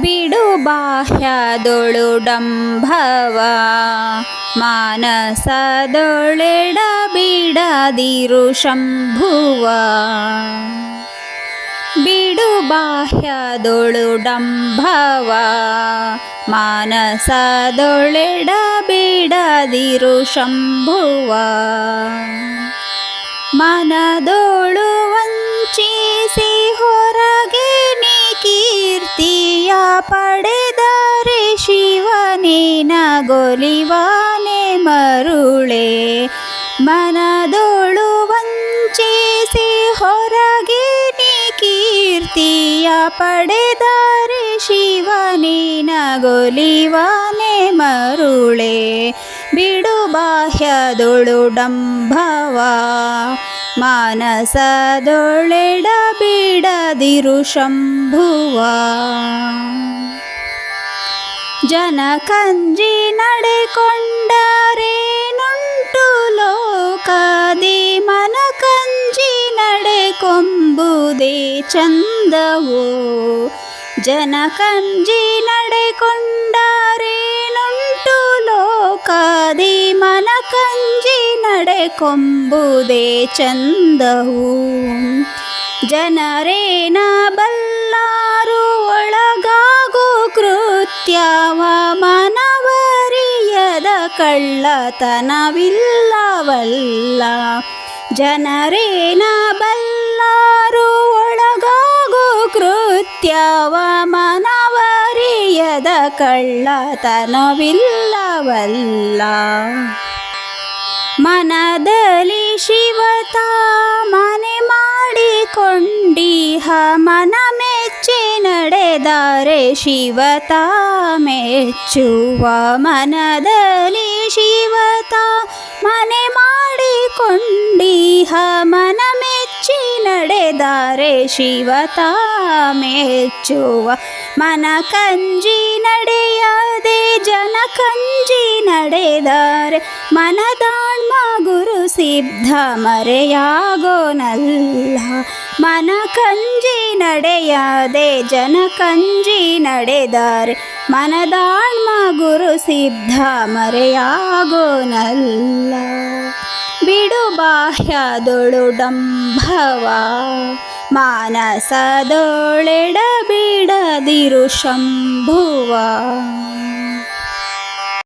ಬಿಡು ಬಾಹ್ಯದೊಳು ಡಂಭವ ಮಾನಸದೊಳೆಡ ಬಿಡದಿರು ಶಂಭುವ. ಬಿಡು ಬಾಹ್ಯದೊಳು ಡಂಭವ ಮಾನಸದೊಳೆಡ ಬಿಡದಿರು ಶಂಭುವ. ಮನದೋಳು ಪಡೆದರೆ ಶಿವನೇನ ಗೊಲಿವಾನೆ ಮರುಳೆ. ಮನದೋಳು ವಂಚಿಸಿ ಹೊರಗೆ ಕೀರ್ತಿಯ ಪಡೆದರೆ ಶಿವನೇನ ಗೊಲಿವಾನೆ ಮರುಳೆ. ಬಿಡು ಬಾಹ್ಯದೊಳು ಡಂಭವ, ಮಾನಸದೊಳೆಡ ಬಿಡದಿರು ಶಂಭುವ. ಜನ ಕಂಜಿ ನಡೆಕೊಂಡರೆ ನುಂಟು ಲೋಕದಿ ಮನ ಕಂಜಿ ನಡೆಕೊಂಬುದೇ ಚಂದವೋ ಜನ ಕಂಜಿ ನಡೆಕೊಂಡರೆ ನುಂಟು ಲೋಕದಿ ಮನ ಕಂಜಿ ನಡೆಕೊಂಬುದೇ ಚಂದವು ಜನರೇನ ಬಲ್ಲಾರು ಕಳ್ಳತನವಿಲ್ಲವಲ್ಲ. ಜನರೇನ ಬಲ್ಲಾರು ಒಳಗಾಗು ಕೃತ್ಯವ ಮನವರಿಯದ ಕಳ್ಳತನವಿಲ್ಲವಲ್ಲ. ಮನದಲ್ಲಿ ಶಿವತ ಮನೆ ಮಾಡಿಕೊಂಡಿಹ ಮನ ನಡೆದರೆ ಶಿವತ ಮೆಚ್ಚುವ ಮನದಲ್ಲಿ ಶಿವತ ಮನೆ ಮಾಡಿಕೊಂಡಿಹ ಮನ ಮೆಚ್ಚಿ ನಡೆದರೆ ಶಿವತ ಮೆಚ್ಚುವ ಮನ ಕಂಜಿ ನಡೆಯದೆ ಜನ ಕಂಜಿ ನಡೆದರೆ ಮನದಾಣ್ಮ ಗುರು ಸಿದ್ಧ ಮರೆಯಾಗೋನಲ್ಲ ಮನ ಕಂಜಿ ನಡೆಯದೆ, ಜನ ಕಂಜಿ ನಡೆದರೆ ಮನದಾಣ್ಮ ಗುರು ಸಿದ್ಧ ಮರೆಯಾಗೋನಲ್ಲ ಬಿಡು ಬಾಹ್ಯದೊಳು ಡಂಭವ, ಮಾನಸದೊಳೆಡ ಬಿಡದಿರು ಶಂಭುವ.